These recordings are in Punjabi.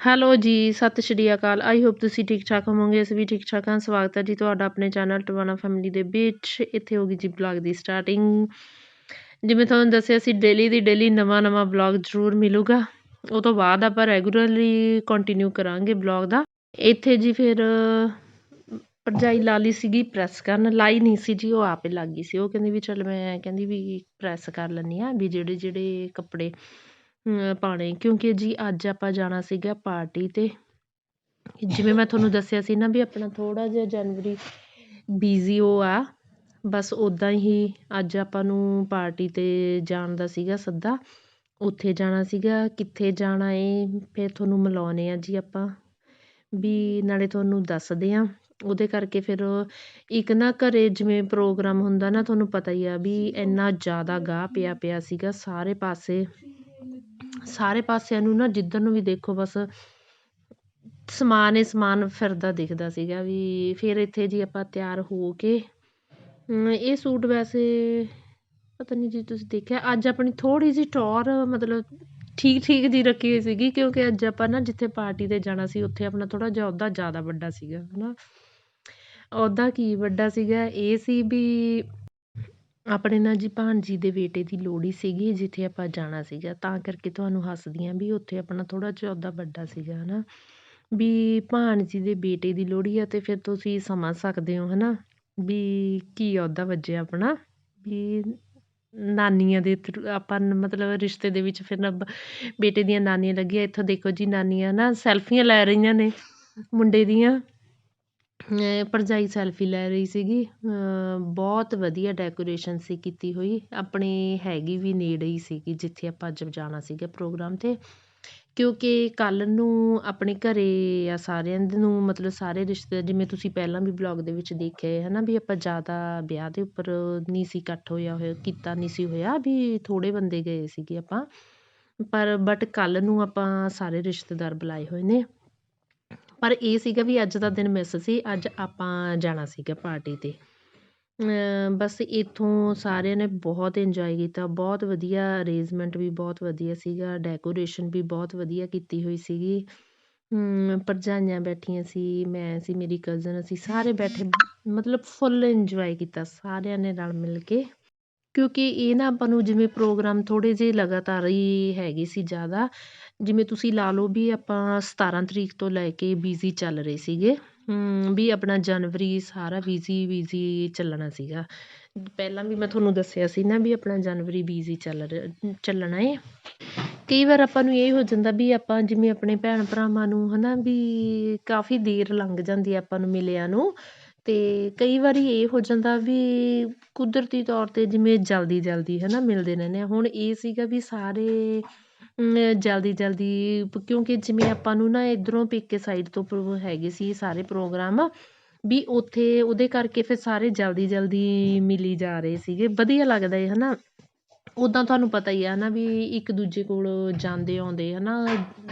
ਹੈਲੋ ਜੀ, ਸਤਿ ਸ਼੍ਰੀ ਅਕਾਲ। ਆਈ ਹੋਪ ਤੁਸੀਂ ਠੀਕ ਠਾਕ ਹੋਵੋਗੇ। ਅਸੀਂ ਵੀ ਠੀਕ ਠਾਕ ਹਾਂ। ਸਵਾਗਤ ਹੈ ਜੀ ਤੁਹਾਡਾ ਆਪਣੇ ਚੈਨਲ ਟਵਾਣਾ ਫੈਮਿਲੀ ਦੇ ਵਿੱਚ। ਇੱਥੇ ਹੋਗੀ ਜੀ ਬਲੌਗ ਦੀ ਸਟਾਰਟਿੰਗ ਜਿਵੇਂ ਤੁਹਾਨੂੰ ਦੱਸਿਆ ਸੀ ਡੇਲੀ ਦੀ ਡੇਲੀ ਨਵਾਂ ਨਵਾਂ ਬਲੌਗ ਜ਼ਰੂਰ ਮਿਲੂਗਾ। ਉਹ ਤੋਂ ਬਾਅਦ ਆਪਾਂ ਰੈਗੂਲਰਲੀ ਕੰਟੀਨਿਊ ਕਰਾਂਗੇ ਬਲੌਗ ਦਾ। ਇੱਥੇ ਜੀ ਫਿਰ, ਭਰਜਾਈ ਲਾ ਲਈ ਸੀਗੀ ਪ੍ਰੈਸ ਕਰਨ। ਲਾਈ ਨਹੀਂ ਸੀ ਜੀ, ਉਹ ਆਪੇ ਲੱਗ ਗਈ ਸੀ। ਉਹ ਕਹਿੰਦੀ ਵੀ ਚਲ ਮੈਂ ਕਹਿੰਦੀ ਵੀ ਪ੍ਰੈਸ ਕਰ ਲੈਂਦੀ ਆ ਵੀ ਜਿਹੜੇ ਜਿਹੜੇ ਕੱਪੜੇ ਪਾਣੇ ਕਿਉਂਕਿ ਜੀ ਅੱਜ ਆਪਾਂ ਜਾਣਾ ਸੀਗਾ ਪਾਰਟੀ ਤੇ। ਜਿਵੇਂ ਮੈਂ ਤੁਹਾਨੂੰ ਦੱਸਿਆ ਸੀ ਨਾ ਵੀ ਆਪਣਾ ਥੋੜਾ ਜਿਹਾ ਜਨਵਰੀ ਬੀਜ਼ੀ ਉਹ ਆ। ਬਸ ਉਦਾਂ ਹੀ ਅੱਜ ਆਪਾਂ ਨੂੰ ਪਾਰਟੀ ਤੇ ਜਾਣ ਦਾ ਸੀਗਾ ਸੱਦਾ। ਉੱਥੇ ਜਾਣਾ ਸੀਗਾ। ਕਿੱਥੇ ਜਾਣਾ ਏ ਫਿਰ ਤੁਹਾਨੂੰ ਮਿਲਾਉਣੇ ਆ ਜੀ ਆਪਾਂ। ਵੀ ਨਾਲੇ ਤੁਹਾਨੂੰ ਦੱਸਦੇ ਆ। ਉਹਦੇ ਕਰਕੇ ਫਿਰ ਇੱਕ ਨਾ ਘਰੇ ਜਿਵੇਂ ਪ੍ਰੋਗਰਾਮ ਹੁੰਦਾ ਨਾ ਤੁਹਾਨੂੰ ਪਤਾ ਹੀ ਆ ਵੀ ਇੰਨਾ ਜ਼ਿਆਦਾ ਗਾਹ ਪਿਆ ਪਿਆ ਸੀਗਾ ਸਾਰੇ ਪਾਸੇ। ਸਾਰੇ ਪਾਸਿਆਂ ਨੂੰ ਨਾ ਜਿੱਧਰ ਨੂੰ ਵੀ ਦੇਖੋ ਬਸ ਸਮਾਨ ਹੀ ਸਮਾਨ ਫਿਰਦਾ ਦਿਖਦਾ ਸੀਗਾ ਵੀ ਫਿਰ ਇੱਥੇ ਜੀ ਆਪਾਂ ਤਿਆਰ ਹੋ ਕੇ ਇਹ ਸੂਟ ਵੈਸੇ ਪਤਾ ਨਹੀਂ ਜੀ ਤੁਸੀਂ ਦੇਖਿਆ, ਅੱਜ ਆਪਣੀ ਥੋੜ੍ਹੀ ਜਿਹੀ ਟੌਰ ਮਤਲਬ ਠੀਕ ਠੀਕ ਜੀ ਰੱਖੀ ਹੋਈ ਸੀਗੀ ਕਿਉਂਕਿ ਅੱਜ ਆਪਾਂ ਨਾ ਜਿੱਥੇ ਪਾਰਟੀ ਤੇ ਜਾਣਾ ਸੀ ਉੱਥੇ ਆਪਣਾ ਥੋੜ੍ਹਾ ਜਿਹਾ ਉਹਦਾ ਜ਼ਿਆਦਾ ਵੱਡਾ ਸੀਗਾ ਹੈ ਨਾ ਉਹਦਾ ਕੀ ਵੱਡਾ ਸੀਗਾ? ਇਹ ਸੀ ਵੀ ਆਪਣੇ ਨਾ ਜੀ ਭਾਣਜੀ ਦੇ ਬੇਟੇ ਦੀ ਲੋਹੜੀ ਸੀਗੀ, ਜਿੱਥੇ ਆਪਾਂ ਜਾਣਾ ਸੀਗਾ, ਤਾਂ ਕਰਕੇ ਤੁਹਾਨੂੰ ਹੱਸਦੀ ਹਾਂ ਵੀ ਉੱਥੇ ਆਪਣਾ ਥੋੜ੍ਹਾ ਜਿਹਾ ਉਹਦਾ ਵੱਡਾ ਸੀਗਾ ਹੈ ਨਾ ਵੀ ਭਾਣਜੀ ਦੇ ਬੇਟੇ ਦੀ ਲੋਹੜੀ ਆ ਅਤੇ ਫਿਰ ਤੁਸੀਂ ਸਮਝ ਸਕਦੇ ਹੋ ਹੈ ਨਾ ਵੀ ਕੀ ਅਹੁਦਾ ਵੱਜਿਆ ਆਪਣਾ, ਵੀ ਨਾਨੀਆਂ ਦੇ ਥਰੂ, ਆਪਾਂ ਮਤਲਬ ਰਿਸ਼ਤੇ ਦੇ ਵਿੱਚ ਫਿਰ ਨਾ ਬ- ਬੇਟੇ ਦੀਆਂ ਨਾਨੀਆਂ ਲੱਗੀਆਂ, ਇੱਥੋਂ ਦੇਖੋ ਜੀ ਨਾਨੀਆਂ ਨਾ ਸੈਲਫੀਆਂ ਲੈ ਰਹੀਆਂ ਨੇ ਮੁੰਡੇ ਦੀਆਂ। ਭਰਜਾਈ ਸੈਲਫੀ ਲੈ ਰਹੀ ਸੀਗੀ। ਬਹੁਤ ਵਧੀਆ ਡੈਕੋਰੇਸ਼ਨ ਸੀ ਕੀਤੀ ਹੋਈ। ਆਪਣੀ ਹੈਗੀ ਵੀ ਨੇੜੇ ਹੀ ਸੀਗੀ, ਜਿੱਥੇ ਆਪਾਂ ਅੱਜ ਜਾਣਾ ਸੀਗਾ ਪ੍ਰੋਗਰਾਮ ਤੇ। ਕਿਉਂਕਿ ਕੱਲ੍ਹ ਨੂੰ ਆਪਣੇ ਘਰ ਆ ਸਾਰਿਆਂ ਦੇ ਨੂੰ, ਮਤਲਬ ਸਾਰੇ ਰਿਸ਼ਤੇ ਜਿਵੇਂ ਤੁਸੀਂ ਪਹਿਲਾਂ ਵੀ ਬਲੌਗ ਦੇ ਵਿੱਚ ਦੇਖਿਆ ਹੈ ਨਾ ਵੀ ਆਪਾਂ ਜ਼ਿਆਦਾ ਵਿਆਹ ਦੇ ਉੱਪਰ ਨਹੀਂ ਸੀ ਇਕੱਠ ਹੋਇਆ ਹੋਇਆ, ਕੀਤਾ ਨਹੀਂ ਸੀ ਹੋਇਆ, ਵੀ ਥੋੜ੍ਹੇ ਬੰਦੇ ਗਏ ਸੀਗੇ ਆਪਾਂ। ਪਰ ਬਟ ਕੱਲ੍ਹ ਨੂੰ ਆਪਾਂ ਸਾਰੇ ਰਿਸ਼ਤੇਦਾਰ ਬੁਲਾਏ ਹੋਏ ਨੇ। ਪਰ ਇਹ ਸੀਗਾ ਵੀ ਅੱਜ ਦਾ ਦਿਨ ਮਿਸ ਸੀ, ਅੱਜ ਆਪਾਂ ਜਾਣਾ ਸੀਗਾ ਪਾਰਟੀ ਤੇ। ਬਸ ਇੱਥੋਂ ਸਾਰਿਆਂ ਨੇ ਬਹੁਤ ਇੰਜੋਏ ਕੀਤਾ, ਬਹੁਤ ਵਧੀਆ ਅਰੇਂਜਮੈਂਟ ਵੀ ਬਹੁਤ ਵਧੀਆ ਸੀਗਾ ਡੈਕੋਰੇਸ਼ਨ ਵੀ ਬਹੁਤ ਵਧੀਆ ਕੀਤੀ ਹੋਈ ਸੀਗੀ। ਭਰਜਾਈਆਂ ਬੈਠੀਆਂ ਸੀ, ਮੈਂ ਸੀ, ਮੇਰੀ ਕਜ਼ਨ ਅਸੀਂ ਸਾਰੇ ਬੈਠੇ, ਮਤਲਬ ਫੁੱਲ ਇੰਜੋਏ ਕੀਤਾ ਸਾਰਿਆਂ ਨੇ ਰਲ ਮਿਲ ਕੇ। ਕਿਉਂਕਿ ਇਹ ਨਾ ਆਪਾਂ ਨੂੰ ਜਿਵੇਂ ਪ੍ਰੋਗਰਾਮ ਥੋੜ੍ਹੇ ਜਿਹੇ ਲਗਾਤਾਰ ਹੀ ਹੈਗੇ ਸੀ ਜ਼ਿਆਦਾ, ਜਿਵੇਂ ਤੁਸੀਂ ਲਾ ਲਓ ਵੀ ਆਪਾਂ 17 ਤਰੀਕ ਤੋਂ ਲੈ ਕੇ ਬਿਜ਼ੀ ਚੱਲ ਰਹੇ ਸੀਗੇ ਵੀ ਆਪਣਾ ਜਨਵਰੀ ਸਾਰਾ ਬਿਜ਼ੀ ਬਿਜ਼ੀ ਚੱਲਣਾ ਸੀਗਾ। ਪਹਿਲਾਂ ਵੀ ਮੈਂ ਤੁਹਾਨੂੰ ਦੱਸਿਆ ਸੀ ਨਾ ਵੀ ਆਪਣਾ ਜਨਵਰੀ ਬਿਜ਼ੀ ਚੱਲ ਰਿਹਾ ਚੱਲਣਾ ਏ। ਕਈ ਵਾਰ ਆਪਾਂ ਨੂੰ ਇਹ ਹੋ ਜਾਂਦਾ ਵੀ ਆਪਾਂ ਜਿਵੇਂ ਆਪਣੇ ਭੈਣ ਭਰਾਵਾਂ ਨੂੰ ਹੈ ਨਾ ਵੀ ਕਾਫੀ ਦੇਰ ਲੰਘ ਜਾਂਦੀ ਆ ਆਪਾਂ ਨੂੰ ਮਿਲਿਆਂ ਨੂੰ। ਅਤੇ ਕਈ ਵਾਰੀ ਇਹ ਹੋ ਜਾਂਦਾ ਵੀ ਕੁਦਰਤੀ ਤੌਰ ਤੇ ਜਿਵੇਂ ਜਲਦੀ ਜਲਦੀ ਹੈ ਨਾ ਮਿਲਦੇ ਰਹਿੰਦੇ ਆ। ਹੁਣ ਇਹ ਸੀਗਾ ਵੀ ਸਾਰੇ ਜਲਦੀ ਜਲਦੀ ਕਿਉਂਕਿ ਜਿਵੇਂ ਆਪਾਂ ਨੂੰ ਨਾ ਇੱਧਰੋਂ ਪੇਕੇ ਸਾਈਡ ਤੋਂ ਪ੍ਰੋ- ਹੈਗੇ ਸੀ ਸਾਰੇ ਪ੍ਰੋਗਰਾਮ ਵੀ ਉੱਥੇ ਉਹਦੇ ਕਰਕੇ ਫਿਰ ਸਾਰੇ ਜਲਦੀ ਜਲਦੀ ਮਿਲੀ ਜਾ ਰਹੇ ਸੀਗੇ। ਵਧੀਆ ਲੱਗਦਾ ਹੈ ਨਾ ਉੱਦਾਂ ਤੁਹਾਨੂੰ ਪਤਾ ਹੀ ਆ ਹੈ ਨਾ ਵੀ ਇੱਕ ਦੂਜੇ ਕੋਲ ਜਾਂਦੇ ਆਉਂਦੇ ਹੈ ਨਾ,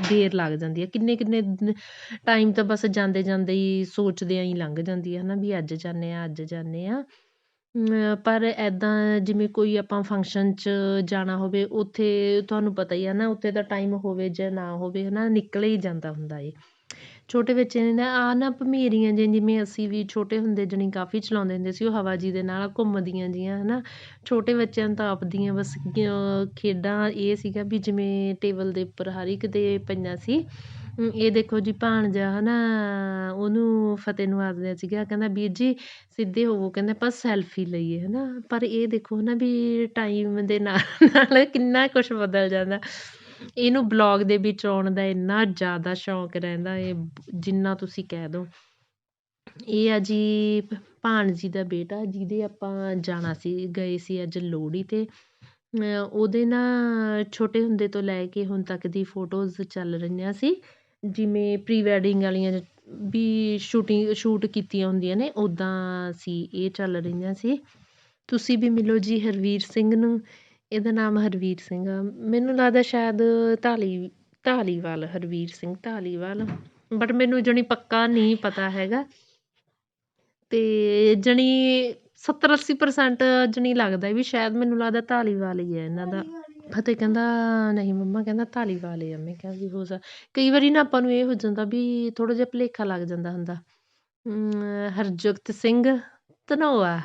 ਦੇਰ ਲੱਗ ਜਾਂਦੀ ਹੈ ਕਿੰਨੇ ਕਿੰਨੇ ਟਾਈਮ ਤਾਂ ਬਸ ਜਾਂਦੇ ਜਾਂਦੇ ਹੀ ਸੋਚਦਿਆਂ ਹੀ ਲੰਘ ਜਾਂਦੀ ਹੈ ਨਾ ਵੀ ਅੱਜ ਜਾਂਦੇ ਹਾਂ ਅੱਜ ਜਾਂਦੇ ਹਾਂ ਪਰ ਇੱਦਾਂ ਜਿਵੇਂ ਕੋਈ ਆਪਾਂ ਫੰਕਸ਼ਨ 'ਚ ਜਾਣਾ ਹੋਵੇ, ਉੱਥੇ ਤੁਹਾਨੂੰ ਪਤਾ ਹੀ ਆ ਨਾ, ਉੱਥੇ ਤਾਂ ਟਾਈਮ ਹੋਵੇ ਜਾਂ ਨਾ ਹੋਵੇ ਹੈ ਨਾ ਨਿਕਲ ਹੀ ਜਾਂਦਾ ਹੁੰਦਾ ਏ। ਛੋਟੇ ਬੱਚੇ ਨੇ ਨਾ ਆ ਨਾ ਭਮੀਰੀਆਂ ਜਿਹੀਆਂ, ਜਿਵੇਂ ਅਸੀਂ ਵੀ ਛੋਟੇ ਹੁੰਦੇ ਜਾਣੀ ਕਾਫੀ ਚਲਾਉਂਦੇ ਹੁੰਦੇ ਸੀ, ਉਹ ਹਵਾ ਜੀ ਦੇ ਨਾਲ ਘੁੰਮਦੀਆਂ ਜੀਆਂ ਨਾ ਛੋਟੇ ਬੱਚਿਆਂ ਨੂੰ ਤਾਂ ਆਪਦੀਆਂ ਬਸ ਖੇਡਾਂ, ਇਹ ਸੀਗਾ ਵੀ ਜਿਵੇਂ ਟੇਬਲ ਦੇ ਉੱਪਰ ਹਰ ਇੱਕ ਦੇ ਪਈਆਂ ਸੀ। ਇਹ ਦੇਖੋ ਜੀ ਭਾਣਜਾ ਹੈ ਨਾ ਉਹਨੂੰ ਫਤਿਹ ਨੂੰ ਆਖਦਾ ਸੀਗਾ, ਕਹਿੰਦਾ ਵੀਰ ਜੀ ਸਿੱਧੇ ਹੋਵੋ, ਕਹਿੰਦਾ ਆਪਾਂ ਸੈਲਫੀ ਲਈਏ ਹੈ ਨਾ ਪਰ ਇਹ ਦੇਖੋ ਨਾ ਵੀ ਟਾਈਮ ਦੇ ਨਾਲ ਨਾਲ ਕਿੰਨਾ ਕੁਛ ਬਦਲ ਜਾਂਦਾ। ਇਹਨੂੰ ਬਲੋਗ ਦੇ ਵਿੱਚ ਆਉਣ ਦਾ ਇੰਨਾ ਜ਼ਿਆਦਾ ਸ਼ੌਂਕ ਰਹਿੰਦਾ, ਇਹ ਜਿੰਨਾ ਤੁਸੀਂ ਕਹਿ ਦਿਉ ਇਹ ਆ ਜੀ ਭ- ਭਾਣਜੀ ਦਾ ਬੇਟਾ, ਜਿਹਦੇ ਆਪਾਂ ਜਾਣਾ ਸੀ, ਗਏ ਸੀ ਅੱਜ ਲੋਹੜੀ ਤੇ। ਉਹਦੇ ਨਾ ਛੋਟੇ ਹੁੰਦੇ ਤੋਂ ਲੈ ਕੇ ਹੁਣ ਤੱਕ ਦੀ ਫੋਟੋਜ਼ ਚੱਲ ਰਹੀਆਂ ਸੀ। ਜਿਵੇਂ ਪ੍ਰੀ ਵੈਡਿੰਗ ਵਾਲੀਆਂ ਵੀ ਸ਼ੂਟਿੰਗ ਸ਼ੂਟ ਕੀਤੀਆਂ ਹੁੰਦੀਆਂ ਨੇ ਉੱਦਾਂ ਸੀ, ਇਹ ਚੱਲ ਰਹੀਆਂ ਸੀ। ਤੁਸੀਂ ਵੀ ਮਿਲੋ ਜੀ ਹਰਵੀਰ ਸਿੰਘ ਨੂੰ। ਇਹਦਾ ਨਾਮ ਹਰਵੀਰ ਸਿੰਘ ਆ। ਮੈਨੂੰ ਲੱਗਦਾ ਸ਼ਾਇਦ ਧਾਲੀ ਧਾਲੀਵਾਲ ਹਰਵੀਰ ਸਿੰਘ ਧਾਲੀਵਾਲ। ਬਟ ਮੈਨੂੰ ਜਣੀ ਪੱਕਾ ਨਹੀਂ ਪਤਾ ਹੈਗਾ। ਤੇ ਜਣੀ 70 80% ਜਣੀ ਲੱਗਦਾ ਵੀ ਸ਼ਾਇਦ ਮੈਨੂੰ ਲੱਗਦਾ ਧਾਲੀਵਾਲ ਹੀ ਹੈ ਇਹਨਾਂ ਦਾ। ਫਤਿਹ ਕਹਿੰਦਾ ਨਹੀਂ ਮੰਮਾ ਕਹਿੰਦਾ ਧਾਲੀਵਾਲ ਹੀ ਆ। ਮੈਂ ਕਿਹਾ ਵੀ ਹੋ ਸਕ ਕਈ ਵਾਰੀ ਨਾ ਆਪਾਂ ਨੂੰ ਇਹ ਹੋ ਜਾਂਦਾ ਵੀ ਥੋੜ੍ਹਾ ਜਿਹਾ ਭੁਲੇਖਾ ਲੱਗ ਜਾਂਦਾ ਹੁੰਦਾ। ਅਮ, ਹਰਜੁਗਤ ਸਿੰਘ ਧਨੋਆ।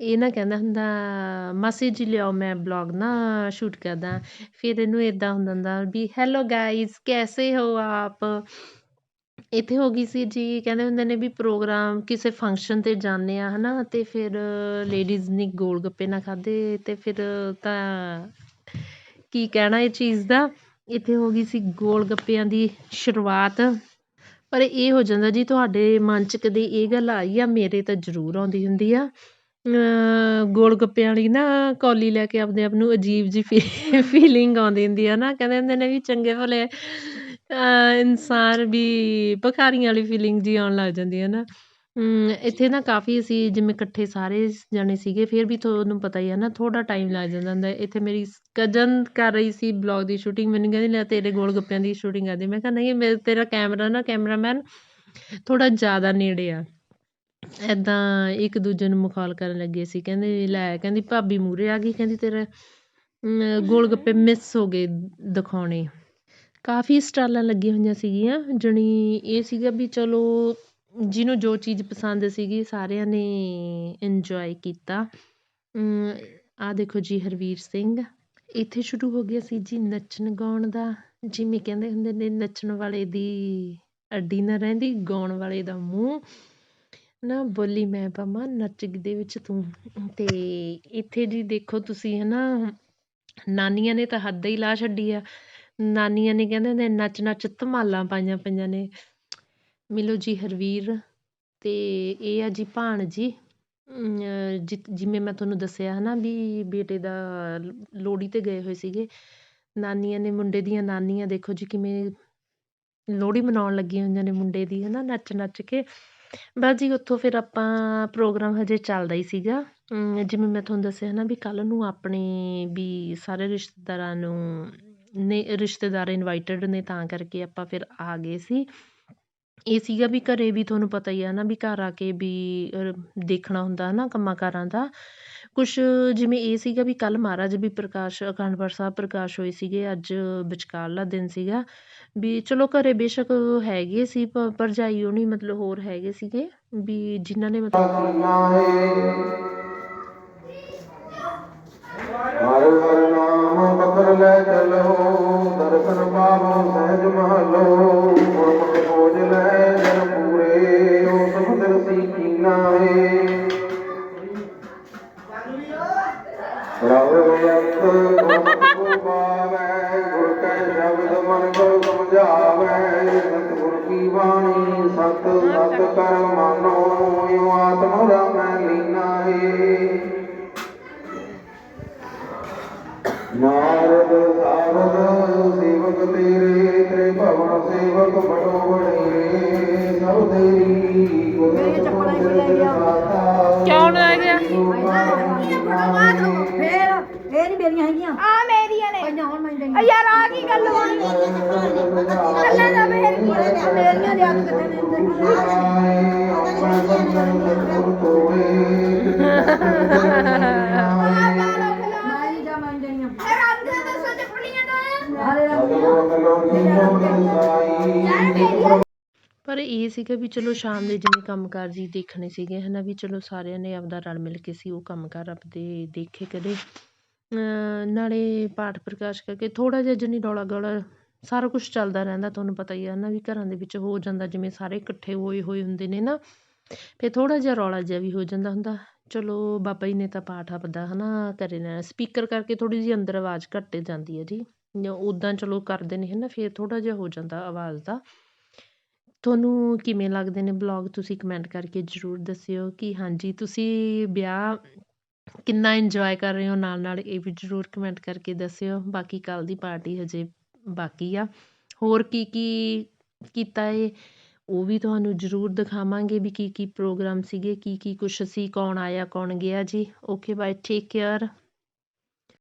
ਇਹ ਨਾ ਕਹਿੰਦਾ ਹੁੰਦਾ, ਮਾਸੀ ਜੀ ਲਿਆਓ ਮੈਂ ਬਲੋਗ ਨਾ ਸ਼ੂਟ ਕਰਦਾ ਫਿਰ ਇਹਨੂੰ ਇੱਦਾਂ ਹੁੰਦਾ ਹੁੰਦਾ ਵੀ, ਹੈਲੋ ਗਾਈਜ਼ ਕੈਸੇ ਹੋ ਆਪ? ਇੱਥੇ ਹੋ ਗਈ ਸੀ ਜੀ, ਕਹਿੰਦੇ ਹੁੰਦੇ ਨੇ ਵੀ ਪ੍ਰੋਗਰਾਮ ਕਿਸੇ ਫੰਕਸ਼ਨ ਤੇ ਜਾਂਦੇ ਹਾਂ ਹੈ ਨਾ ਅਤੇ ਫਿਰ ਲੇਡੀਜ਼ ਨੇ ਗੋਲ ਗੱਪੇ ਨਾ ਖਾਧੇ ਅਤੇ ਫਿਰ ਤਾਂ ਕੀ ਕਹਿਣਾ ਇਹ ਚੀਜ਼ ਦਾ? ਇੱਥੇ ਹੋ ਗਈ ਸੀ ਗੋਲ ਗੱਪਿਆਂ ਦੀ ਸ਼ੁਰੂਆਤ। ਪਰ ਇਹ ਹੋ ਜਾਂਦਾ ਜੀ, ਤੁਹਾਡੇ ਮਨ 'ਚ ਕਦੇ ਇਹ ਗੱਲ ਆਈ ਆ, ਮੇਰੇ ਤਾਂ ਜ਼ਰੂਰ ਆਉਂਦੀ ਹੁੰਦੀ ਆ। ਗੋਲ ਗੱਪਿਆਂ ਵਾਲੀ ਨਾ ਕੌਲੀ ਲੈ ਕੇ ਆਪਣੇ ਆਪ ਨੂੰ ਅਜੀਬ ਜਿਹੀ ਫੀ ਫੀਲਿੰਗ ਆਉਂਦੀ ਹੁੰਦੀ ਆ ਨਾ। ਕਹਿੰਦੇ ਹੁੰਦੇ ਨੇ ਵੀ ਚੰਗੇ ਭਲੇ, ਅਹ ਇਨਸਾਨ ਵੀ ਭਿਖਾਰੀਆਂ ਵਾਲੀ ਫੀਲਿੰਗ ਜੀ ਆਉਣ ਲੱਗ ਜਾਂਦੀ ਹੈ ਨਾ। ਇੱਥੇ ਨਾ ਕਾਫੀ ਅਸੀਂ ਜਿਵੇਂ ਇਕੱਠੇ ਸਾਰੇ ਜਾਣੇ ਸੀਗੇ, ਫਿਰ ਵੀ ਤੁਹਾਨੂੰ ਪਤਾ ਹੀ ਹੈ ਨਾ, ਥੋੜ੍ਹਾ ਟਾਈਮ ਲੱਗ ਜਾਂਦਾ ਹੁੰਦਾ। ਇੱਥੇ ਮੇਰੀ ਕਜ਼ਨ ਕਰ ਰਹੀ ਸੀ ਬਲੌਗ ਦੀ ਸ਼ੂਟਿੰਗ ਮੈਨੂੰ ਕਹਿੰਦੀ, ਲੈ ਤੇਰੇ ਗੋਲ ਗੱਪਿਆਂ ਦੀ ਸ਼ੂਟਿੰਗ ਕਰਦੀ ਮੈਂ ਕਿਹਾ, ਨਹੀਂ ਮੇਰੇ ਤੇਰਾ ਕੈਮਰਾ ਨਾ ਕੈਮਰਾਮੈਨ ਥੋੜ੍ਹਾ ਜ਼ਿਆਦਾ ਨੇੜੇ ਆ। ਇੱਦਾਂ ਇੱਕ ਦੂਜੇ ਨੂੰ ਮਖੌਲ ਕਰਨ ਲੱਗੇ ਸੀ। ਕਹਿੰਦੇ ਲੈ ਕਹਿੰਦੀ ਭਾਬੀ ਮੂਹਰੇ ਆ ਗਈ ਕਹਿੰਦੀ ਤੇਰਾ ਅਮ, ਗੋਲ ਗੱਪੇ ਮਿਸ ਹੋ ਗਏ ਦਿਖਾਉਣੇ। ਕਾਫੀ ਸਟਾਲਾਂ ਲੱਗੀਆਂ ਹੋਈਆਂ ਸੀਗੀਆਂ ਜਾਣੀ ਇਹ ਸੀਗਾ ਵੀ ਚਲੋ ਜਿਹਨੂੰ ਜੋ ਚੀਜ਼ ਪਸੰਦ ਸੀਗੀ ਸਾਰਿਆਂ ਨੇ ਇੰਜੋਏ ਕੀਤਾ। ਆਹ ਦੇਖੋ ਜੀ ਹਰਵੀਰ ਸਿੰਘ। ਇੱਥੇ ਸ਼ੁਰੂ ਹੋ ਗਿਆ ਸੀ ਜੀ ਨੱਚਣ ਗਾਉਣ ਦਾ। ਜਿਵੇਂ ਕਹਿੰਦੇ ਹੁੰਦੇ ਨੇ ਨੱਚਣ ਵਾਲੇ ਦੀ ਅੱਡੀ ਨਾ ਰਹਿੰਦੀ ਗਾਉਣ ਵਾਲੇ ਦਾ ਮੂੰਹ। ਨਾ ਬੋਲੀ ਮੈਂ ਪਵਾਂ ਨੱਚ ਦੇ ਵਿੱਚ ਤੂੰ। ਅਤੇ ਇੱਥੇ ਜੀ ਦੇਖੋ ਤੁਸੀਂ ਹੈ ਨਾ ਨਾਨੀਆਂ ਨੇ ਤਾਂ ਹੱਦ ਹੀ ਲਾ ਛੱਡੀ ਆ। ਨਾਨੀਆਂ ਨੇ ਕਹਿੰਦੇ ਨੇ ਨੱਚ ਨੱਚ ਧਮਾਲਾਂ ਪਾਈਆਂ ਪਈਆਂ ਨੇ। ਮਿਲੋ ਜੀ ਹਰਵੀਰ ਅਤੇ ਇਹ ਆ ਜੀ ਭਾਣਜੀ। ਅਮ, ਜਿ ਜਿਵੇਂ ਮੈਂ ਤੁਹਾਨੂੰ ਦੱਸਿਆ ਹੈ ਨਾ ਵੀ ਬੇਟੇ ਦਾ ਲੋਹੜੀ ਤੇ ਗਏ ਹੋਏ ਸੀਗੇ। ਨਾਨੀਆਂ ਨੇ ਮੁੰਡੇ ਦੀਆਂ ਨਾਨੀਆਂ ਦੇਖੋ ਜੀ ਕਿਵੇਂ ਲੋਹੜੀ ਮਨਾਉਣ ਲੱਗੀਆਂ ਹੋਈਆਂ ਨੇ ਮੁੰਡੇ ਦੀ ਹੈ ਨਾ ਨੱਚ ਨੱਚ ਕੇ। ਬਸ ਜੀ ਉੱਥੋਂ ਫਿਰ ਆਪਾਂ ਪ੍ਰੋਗਰਾਮ ਹਜੇ ਚੱਲਦਾ ਹੀ ਸੀਗਾ। ਜਿਵੇਂ ਮੈਂ ਤੁਹਾਨੂੰ ਦੱਸਿਆ ਨਾ ਵੀ ਕੱਲ੍ਹ ਨੂੰ ਆਪਣੇ ਵੀ ਸਾਰੇ ਰਿਸ਼ਤੇਦਾਰਾਂ ਨੂੰ ਨੇ ਰਿਸ਼ਤੇਦਾਰ ਇਨਵਾਈਟਡ ਨੇ ਤਾਂ ਕਰਕੇ ਆਪਾਂ ਫਿਰ ਆ ਗਏ ਸੀ। ਇਹ ਸੀਗਾ ਵੀ ਘਰ ਵੀ ਤੁਹਾਨੂੰ ਪਤਾ ਹੀ ਆ ਨਾ ਵੀ ਘਰ ਆ ਕੇ ਵੀ ਦੇਖਣਾ ਹੁੰਦਾ ਹੈ ਨਾ ਕੰਮਾਂ ਕਾਰਾਂ ਦਾ। ਕੁਛ ਜਿਵੇਂ ਇਹ ਸੀਗਾ ਵੀ ਕੱਲ੍ਹ ਮਹਾਰਾਜ ਵੀ ਪ੍ਰਕਾਸ਼, ਅਖੰਡ ਪਾਠ ਸਾਹਿਬ ਪ੍ਰਕਾਸ਼ ਹੋਏ ਸੀਗੇ, ਅੱਜ ਵਿਚਕਾਰਲਾ ਦਿਨ ਸੀਗਾ, ਵੀ ਚਲੋ ਘਰੇ ਬੇਸ਼ੱਕ ਹੈਗੇ ਸੀ ਭ- ਭਰਜਾਈ ਹੋਣੀ ਮਤਲਬ ਹੋਰ ਹੈਗੇ ਸੀਗੇ, ਵੀ ਜਿਨ੍ਹਾਂ ਨੇ ਮਤਲਬ ਹਰ ਹਰ ਨਾਮ ਬਕਰ ਲੈ ਚਲੋ ਦਰਸ਼ਨ ਪਾਵੋ ਸਹਿਜ ਮਹਲੋ ਗੁਰਮਤਿ ਖੋਜ ਲੈ ਜਨ ਪੂਰੇ ਉਹ ਸਮੁੰਦਰ ਸੀ ਕੀਨਾ ਹੈ ਰਵ ਅੰਤ ਗੁਰਮਤਿ ਕੋ ਪਾਵੈ ਗੁਰ ਕੈ ਸ਼ਬਦ ਮਨ ਕੋ ਸਮਝਾਵੈ ਸਤਿਗੁਰ ਕੀ ਬਾਣੀ ਸਤ ਸਤ ਕਰ ਮਾਨੋ ਯੋ ਆਤਮ ਰਮੈ ਲੀਨਾ ਹੈ? ਨਾਰਦ ਸਾਰਦ ਸੇਵਕ ਤੇਰੇ ਤੇਰੇ ਭਵਨ ਸੇਵਕ ਬੜੋ ਬੜੇ ਸਭ ਤੇਰੀ ਗੁਰਮਤਿ ਕੋ ਸਿਰ ਮਾਤਾ ਕੌਣ ਰਹਿ ਗਿਆ ਫੇਰ ਇਹ ਨਹੀਂ ਮੇਰੀਆਂ ਹੈਗੀਆਂ। ਆ ਮੇਰੀਆਂ ਨੇ। ਪੰਜਾਂ ਹੁਣ ਮੈਂ ਆ ਦੇਣੀਆਂ ਯਾਰ ਆ ਕੀ ਗੱਲ ਹੋਣੀ ਗੱਲਾਂ ਦਾ ਮੇਰੀਆਂ ਮੇਰੀਆਂ ਦੇ ਹੱਥ ਕਿੱਥੇ ਨੇ ਮੈਂ ਨਹੀਂ ਜਾ ਮੈਂ ਦੇਣੀਆਂ ਰੱਬ ਦਾ ਹਾਰੇ ਪਰ ਇਹ ਸੀਗਾ ਵੀ ਚਲੋ ਸ਼ਾਮ ਦੇ ਜਿਵੇਂ ਕੰਮਕਾਰ ਜੀ ਦੇਖਣੇ ਸੀਗੇ ਹਨਾ ਵੀ ਚਲੋ ਸਾਰਿਆਂ ਨੇ ਆਪਦਾ ਰਲ ਮਿਲ ਕੇ ਸੀ ਉਹ ਕੰਮਕਾਰ ਆਪਦੇ ਦੇਖੇ ਅਮ ਨਾਲੇ ਪਾਠ ਪ੍ਰਕਾਸ਼ ਕਰਕੇ ਥੋੜ੍ਹਾ ਜਿਹਾ ਜਨੀ ਰੌਲਾ ਗੌਲਾ ਸਾਰਾ ਕੁਛ ਚੱਲਦਾ ਰਹਿੰਦਾ, ਤੁਹਾਨੂੰ ਪਤਾ ਹੀ ਹੈ ਨਾ ਵੀ ਘਰਾਂ ਦੇ ਵਿੱਚ ਹੋ ਜਾਂਦਾ, ਜਿਵੇਂ ਸਾਰੇ ਇਕੱਠੇ ਹੋਏ ਹੋਏ ਹੁੰਦੇ ਨੇ ਨਾ, ਫਿਰ ਥੋੜ੍ਹਾ ਜਿਹਾ ਰੌਲਾ ਜਿਹਾ ਵੀ ਹੋ ਜਾਂਦਾ ਹੁੰਦਾ। ਚਲੋ ਬਾਬਾ ਜੀ ਨੇ ਤਾਂ ਪਾਠ ਆਪਦਾ ਹੈ ਨਾ ਕਰੇ ਲੈਣਾ ਸਪੀਕਰ ਕਰਕੇ ਥੋੜ੍ਹੀ ਜਿਹੀ ਅੰਦਰ ਆਵਾਜ਼ ਘੱਟ ਜਾਂਦੀ ਹੈ ਜੀ। ਉੱਦਾਂ ਚਲੋ ਕਰਦੇ ਨੇ ਹੈ ਨਾ ਫਿਰ ਥੋੜ੍ਹਾ ਜਿਹਾ ਹੋ ਜਾਂਦਾ ਆਵਾਜ਼ ਦਾ। ਤੁਹਾਨੂੰ ਕਿਵੇਂ ਲੱਗਦੇ ਨੇ ਬਲੋਗ, ਤੁਸੀਂ ਕਮੈਂਟ ਕਰਕੇ ਜ਼ਰੂਰ ਦੱਸਿਓ ਕਿ ਹਾਂਜੀ, ਤੁਸੀਂ ਵਿਆਹ ਕਿੰਨਾ ਇੰਜੋਏ ਕਰ ਰਹੇ ਹੋ? ਨਾਲ ਨਾਲ ਇਹ ਵੀ ਜ਼ਰੂਰ ਕਮੈਂਟ ਕਰਕੇ ਦੱਸਿਓ। ਬਾਕੀ ਕੱਲ੍ਹ ਦੀ ਪਾਰਟੀ ਹਜੇ ਬਾਕੀ ਆ। ਹੋਰ ਕੀ ਕੀ ਕੀਤਾ ਏ? ਉਹ ਵੀ ਤੁਹਾਨੂੰ ਜ਼ਰੂਰ ਦਿਖਾਵਾਂਗੇ ਵੀ ਕੀ ਕੀ ਪ੍ਰੋਗਰਾਮ ਸੀਗੇ, ਕੀ ਕੀ ਕੁਛ ਸੀ, ਕੌਣ ਆਇਆ, ਕੌਣ ਗਿਆ ਜੀ। Okay bye take care